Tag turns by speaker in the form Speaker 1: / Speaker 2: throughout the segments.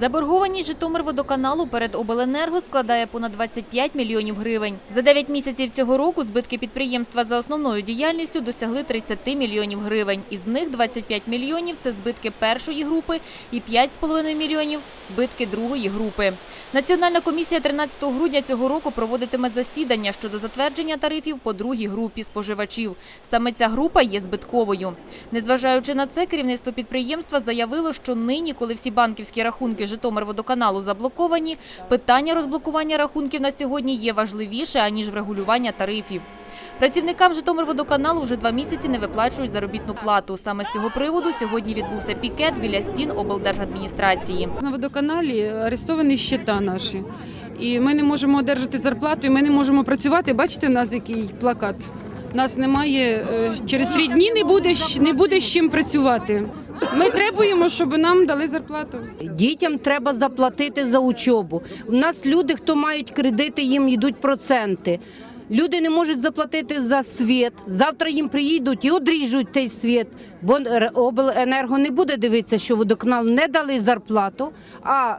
Speaker 1: Заборгованість Житомирводоканалу перед обленерго складає понад 25 мільйонів гривень. За 9 місяців цього року збитки підприємства за основною діяльністю досягли 30 мільйонів гривень. Із них 25 мільйонів – це збитки першої групи і 5,5 мільйонів – збитки другої групи. Національна комісія 13 грудня цього року проводитиме засідання щодо затвердження тарифів по другій групі споживачів. Саме ця група є збитковою. Незважаючи на це, керівництво підприємства заявило, що нині, коли всі банківські рахунки Житомирводоканалу заблоковані, питання розблокування рахунків на сьогодні є важливіше, аніж врегулювання тарифів. Працівникам Житомирводоканалу вже два місяці не виплачують заробітну плату. Саме з цього приводу сьогодні відбувся пікет біля стін облдержадміністрації.
Speaker 2: На водоканалі арестовані щита наші. І ми не можемо одержати зарплату, і ми не можемо працювати. Бачите, у нас який плакат. Нас немає е, через три дні не буде не буде з чим працювати. Ми требуємо, щоб нам дали зарплату.
Speaker 3: Дітям треба заплатити за учобу. У нас люди, хто мають кредити, їм йдуть проценти. Люди не можуть заплатити за світ. Завтра їм приїдуть і одріжуть той світ, бо обленерго не буде дивитися, що водоканал не дали зарплату, а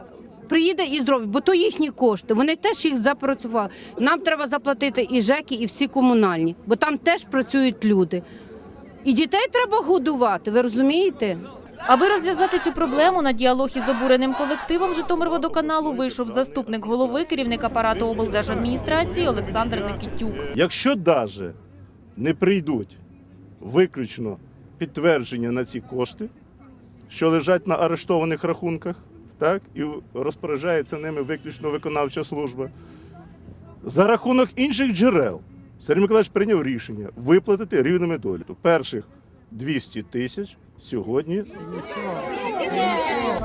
Speaker 3: приїде і зробить, бо то їхні кошти. Вони теж їх запрацювали. Нам треба заплатити і ЖЕКи, і всі комунальні, бо там теж працюють люди. І дітей треба годувати, ви розумієте?
Speaker 1: Аби розв'язати цю проблему, на діалог із обуреним колективом Житомирводоканалу вийшов заступник голови, керівник апарату облдержадміністрації Олександр Никитюк.
Speaker 4: Якщо даже не прийдуть виключно підтвердження на ці кошти, що лежать на арештованих рахунках, так, і розпоряджається ними виключно виконавча служба, за рахунок інших джерел Сергій Миколаївич прийняв рішення виплатити рівними долю Перших 200 тисяч сьогодні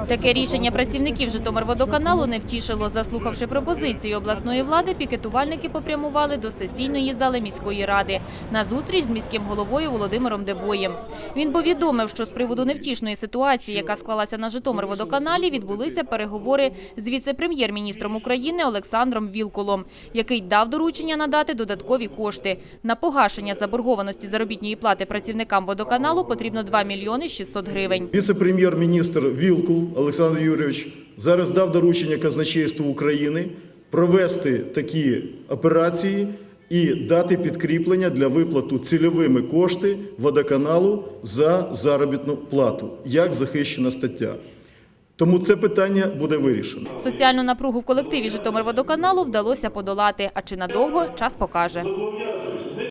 Speaker 1: Таке рішення працівників Житомирводоканалу не втішило. Заслухавши пропозиції обласної влади, пікетувальники попрямували до сесійної зали міської ради на зустріч з міським головою Володимиром Дебоєм. Він повідомив, що з приводу невтішної ситуації, яка склалася на Житомирводоканалі, відбулися переговори з віце-прем'єр-міністром України Олександром Вілкулом, який дав доручення надати додаткові кошти. На погашення заборгованості заробітної плати працівникам водоканалу потрібно 2 мільйони 600 гривень.
Speaker 5: Віце-прем'єр-міністр Вілкул Олександр Юрійович зараз дав доручення казначейству України провести такі операції і дати підкріплення для виплату цільовими кошти водоканалу за заробітну плату, як захищена стаття. Тому це питання буде вирішено.
Speaker 1: Соціальну напругу в колективі Житомирводоканалу вдалося подолати. А чи надовго час покаже.